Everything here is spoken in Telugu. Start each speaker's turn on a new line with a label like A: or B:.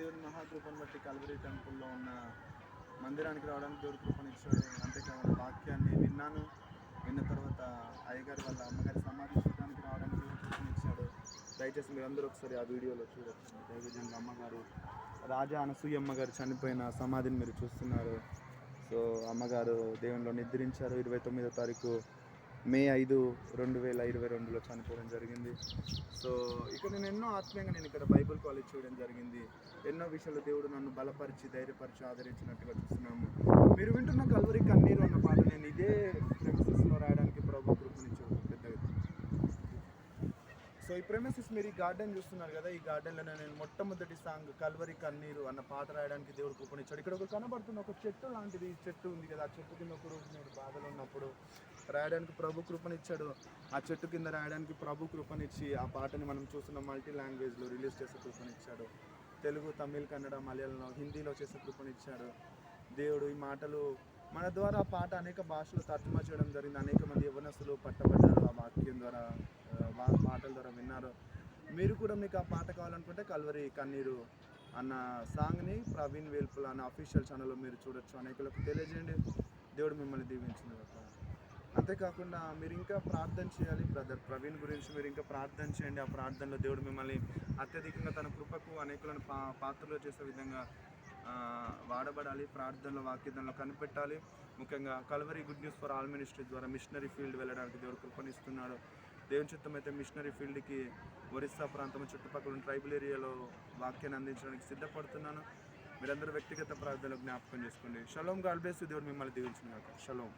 A: దేవుని మహాకృపను బట్టి కల్వరి టెంపుల్లో ఉన్న మందిరానికి రావడానికి దేవుడు కృపనిచ్చాడు. అంతేకాకుండా వాక్యాన్ని విన్నాను. విన్న తర్వాత అయ్యగారి వాళ్ళ అమ్మగారి సమాధి చూడడానికి రావడానికి దేవుడు కృపనిచ్చాడు. దయచేసి మీరందరూ ఒకసారి ఆ వీడియోలో చూడొచ్చు. దైవజంగా అమ్మగారు రాజా అనసూయమ్మ గారు చనిపోయిన సమాధిని మీరు చూస్తున్నారు. సో అమ్మగారు దేవునిలో నిద్రించారు. ఇరవై తొమ్మిదో తారీఖు మే ఐదు రెండు వేల ఇరవై రెండులో చనిపోవడం జరిగింది. సో ఇక్కడ నేను ఎన్నో ఆత్మీయంగా నేను ఇక్కడ బైబిల్ కాలేజ్ చూడడం జరిగింది. ఎన్నో విషయాలు దేవుడు నన్ను బలపరిచి ధైర్యపరిచి ఆదరించినట్టుగా చూస్తున్నాము. మీరు వింటున్న కల్వరి కన్నీరు అన్న పాట నేను ఇదే ప్రెమిసెస్లో రాయడానికి ప్రభు కృపనిచ్చాడు పెద్దగా సో ఈ ప్రెమిసెస్ మీరు ఈ గార్డెన్ చూస్తున్నారు కదా ఈ గార్డెన్లో నేను మొట్టమొదటి సాంగ్ కల్వరి కన్నీరు అన్న పాట రాయడానికి దేవుడు కూపనిచ్చాడు. ఇక్కడ ఒక కనబడుతున్న ఒక చెట్టు లాంటిది ఈ చెట్టు ఉంది కదా ఆ చెట్టు కింద ఒక రోజు నేను బాధలు ఉన్నప్పుడు రాయడానికి ప్రభు కృపనిచ్చాడు. ఆ చెట్టు కింద రాయడానికి ప్రభు కృపనిచ్చి ఆ పాటని మనం చూస్తున్న మల్టీ లాంగ్వేజ్లో రిలీజ్ చేసే కృపనిచ్చాడు. తెలుగు తమిళ్ కన్నడ మలయాళంలో హిందీలో చేసే కృపనిచ్చాడు. దేవుడు ఈ మాటలు మన ద్వారా ఆ పాట అనేక భాషలు తర్జుమా చేయడం జరిగింది. అనేక మంది యవనస్తులు పట్టబడ్డారు ఆ వాక్యం ద్వారా ఆ, వా- పాటల ద్వారా విన్నారు మీరు కూడా మీకు ఆ పాట కావాలనుకుంటే కల్వరి కన్నీరు అన్న సాంగ్ని ప్రవీణ్ వేల్పుల్ అన్న అఫీషియల్ ఛానల్లో మీరు చూడొచ్చు. అనేకులకు తెలియజేయండి. దేవుడు మిమ్మల్ని దీవించిన అంతేకాకుండా మీరు ఇంకా ప్రార్థన చేయాలి బ్రదర్. ప్రవీణ్ గురించి మీరు ఇంకా ప్రార్థన చేయండి. ఆ ప్రార్థనలో దేవుడు మిమ్మల్ని అత్యధికంగా తన కృపకు అనేకులను పా పాత్రలో చేసే విధంగా వాడబడాలి. ప్రార్థనలో వాక్యంలో కనిపెట్టాలి. ముఖ్యంగా Calvary good news for all ministry ద్వారా మిషనరీ ఫీల్డ్ వెళ్ళడానికి దేవుడు కృపణిస్తున్నాడు దేవుని చిత్తం అయితే మిషనరీ ఫీల్డ్కి ఒరిస్సా ప్రాంతం చుట్టుపక్కల ఉన్న ట్రైబల్ ఏరియాలో వాక్యాన్ని అందించడానికి సిద్ధపడుతున్నాను. మీరందరూ వ్యక్తిగత ప్రార్థనలు జ్ఞాపకం చేసుకోండి. షలోం గాడ్ బ్లెస్ దేవుడు మిమ్మల్ని దీవించిన షలోం.